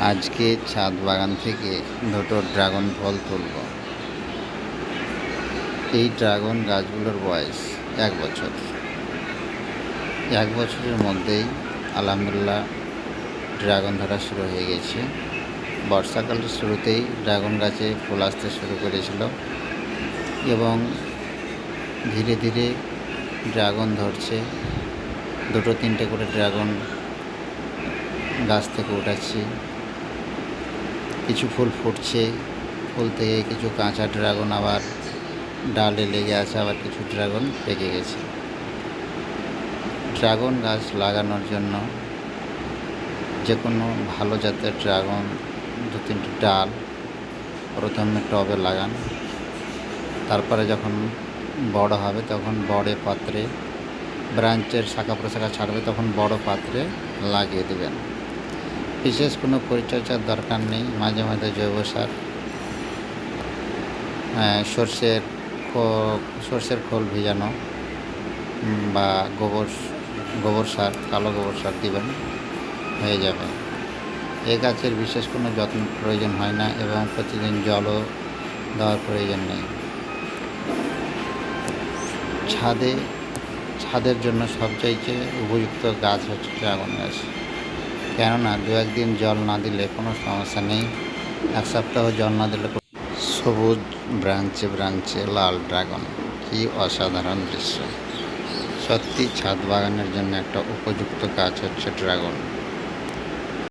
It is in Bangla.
আজকে ছাদ বাগান থেকে দুটো ড্রাগন ফল তুলব। এই ড্রাগন গাছগুলোর বয়স এক বছর। এক বছরের মধ্যেই আলহামদুলিল্লাহ ড্রাগন ধরা শুরু হয়ে গেছে। বর্ষাকালের শুরুতেই ড্রাগন গাছে ফুল আসতে শুরু করেছিল এবং ধীরে ধীরে ড্রাগন ধরছে। দুটো তিনটে করে ড্রাগন গাছ থেকে উঠাচ্ছি কিছু ফুল ফুটছে, ফুল থেকে কিছু কাঁচা ড্রাগন আবার ডালে লেগে আছে, আবার কিছু ড্রাগন পেকে গেছে। ড্রাগন গাছ লাগানোর জন্য যে কোনো ভালো জাতের ড্রাগন, দু তিনটে ডাল প্রথমে টবে লাগান। তারপরে যখন বড় হবে, তখন বড় পাত্রে ব্রাঞ্চের শাখা প্রশাখা ছাড়বে, তখন বড় পাত্রে লাগিয়ে দেবেন। বিশেষ কোনো পরিচর্যার দরকার নেই, মাঝে মাঝে জৈব সার সর্ষের সর্ষের খোল ভিজানো বা গোবর গোবর সার, কালো গোবর সার দিবেন, হয়ে যাবে। এ গাছের বিশেষ কোনো যত্ন প্রয়োজন হয় না এবং প্রতিদিন জলও দেওয়ার প্রয়োজন নেই। ছাদে, ছাদের জন্য সবচাইতে উপযুক্ত গাছ হচ্ছে ড্রাগন গাছ। কেননা দু একদিন জল না দিলে কোনো সমস্যা নেই। এক সপ্তাহ জল না দিলে সবুজ ব্রাঞ্চে ব্রাঞ্চে লাল ড্রাগন। কি অসাধারণ দৃশ্য। সত্যি ছাদ বাগানের জন্য একটা উপযুক্ত গাছ হচ্ছে ড্রাগন।